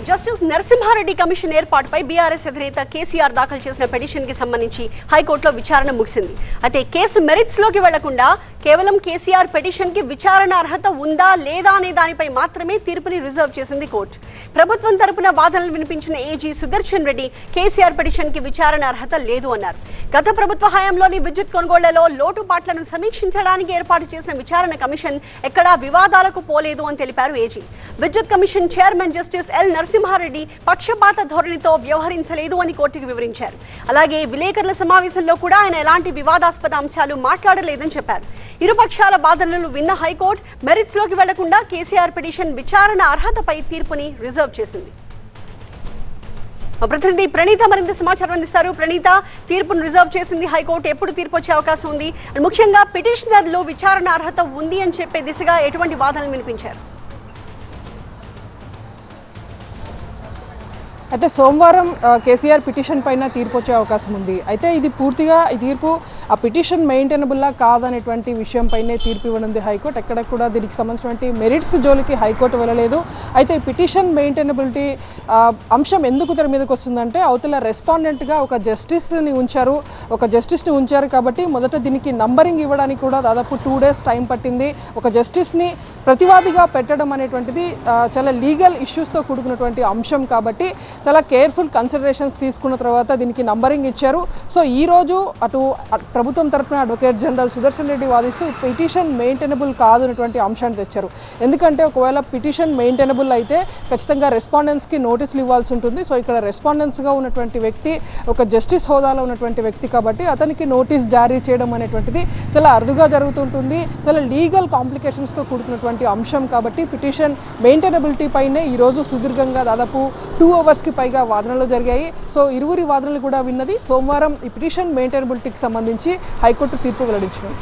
Justice Narasimha Reddy commission ఏర్పాటుపై BRS అధినేత KCR దాఖలు చేసిన పిటిషన్కి సంబంధించి హైకోర్టులో విచారణ ముగిసింది. అయితే కేసు మెరిట్స్లోకి వెళ్ళకుండా కేవలం కేసీఆర్ పిటిషన్కి విచారణ అర్హత ఉందా లేదా అనే దానిపై మాత్రమే తీర్పుని రిజర్వ్ చేసింది కోర్టు. ప్రభుత్వం తరపున వాదనలు వినిపించిన ఏజీ సుదర్శన్ రెడ్డి కేసీఆర్ పిటిషన్కి విచారణ అర్హత లేదు అన్నారు. గత ప్రభుత్వ హయాంలోని విద్యుత్ కొనుగోళ్ళలో లోటుపాట్లను సమీక్షించడానికి ఏర్పాటు చేసిన విచారణ కమిషన్ ఎక్కడా వివాదాలకు పోలేదు అని తెలిపారు ఏజీ. విద్యుత్ commission chairman justice L Narasimha Reddy పక్షపాత ధోరణితో వ్యవహరించలేదు అని కోర్టుకు వివరించారు. అలాగే విలేకరుల సమావేశంలో కూడా ఆయన ఎలాంటి వివాదాస్పద అంశాలు మాట్లాడలేదని చెప్పారు. ఇరుపక్షాల వాదనలు విన్న హైకోర్టు మెరిట్స్లోకి వెళ్ళకుండా కేసీఆర్ పిటిషన్ విచారణ అర్హతపై తీర్పుని రిజర్వ్ చేసింది. ప్రతినిధి ప్రణీత మరింత సమాచారం అందిస్తారు. ప్రణీత తీర్పును రిజర్వ్ చేసింది హైకోర్టు. ఎప్పుడు తీర్పు వచ్చే అవకాశం ఉంది? ముఖ్యంగా పిటిషనర్లు విచారణ అర్హత ఉంది అని చెప్పే దిశగా ఎటువంటి వాదనలు వినిపించారు? అయితే సోమవారం కేసీఆర్ పిటిషన్ పైన తీర్పు వచ్చే అవకాశం ఉంది. అయితే ఇది పూర్తిగా ఈ తీర్పు ఆ పిటిషన్ మెయింటైనబుల్లా కాదనేటువంటి విషయంపైనే తీర్పు ఇవ్వనుంది హైకోర్టు. ఎక్కడ కూడా దీనికి సంబంధించినటువంటి మెరిట్స్ జోలికి హైకోర్టు వెళ్ళలేదు. అయితే ఈ పిటిషన్ మెయింటైనబిలిటీ అంశం ఎందుకు తెర మీదకి వస్తుందంటే అవతల రెస్పాండెంట్గా ఒక జస్టిస్ని ఉంచారు. ఒక జస్టిస్ని ఉంచారు కాబట్టి మొదట దీనికి నంబరింగ్ ఇవ్వడానికి కూడా దాదాపు టూ డేస్ టైం పట్టింది. ఒక జస్టిస్ని ప్రతివాదిగా పెట్టడం అనేటువంటిది చాలా లీగల్ ఇష్యూస్తో కూడుకున్నటువంటి అంశం కాబట్టి చాలా కేర్ఫుల్ కన్సిడరేషన్స్ తీసుకున్న తర్వాత దీనికి నంబరింగ్ ఇచ్చారు. సో ఈ రోజు అటు ప్రభుత్వం తరఫున అడ్వకేట్ జనరల్ సుదర్శన్ రెడ్డి వాదిస్తూ పిటిషన్ మెయింటైనబుల్ కాదు అనేటువంటి అంశాన్ని తెచ్చారు. ఎందుకంటే ఒకవేళ పిటిషన్ మెయింటైనబుల్ అయితే ఖచ్చితంగా రెస్పాండెన్స్కి నోటీసులు ఇవ్వాల్సి ఉంటుంది. సో ఇక్కడ రెస్పాండెన్స్గా ఉన్నటువంటి వ్యక్తి ఒక జస్టిస్ హోదాలో ఉన్నటువంటి వ్యక్తి కాబట్టి అతనికి నోటీస్ జారీ చేయడం అనేటువంటిది చాలా అరుదుగా జరుగుతుంటుంది. చాలా లీగల్ కాంప్లికేషన్స్తో కూడుకున్నటువంటి అంశం కాబట్టి పిటిషన్ మెయింటైనబిలిటీ పైనే ఈరోజు సుదీర్ఘంగా దాదాపు టూ అవర్స్కి పైగా వాదనలు జరిగాయి. సో ఇరువురి వాదనలు కూడా విన్నది సోమవారం ఈ పిటిషన్ మెయింటైనబిలిటీకి సంబంధించి హైకోర్టు తీర్పు వెల్లడించింది.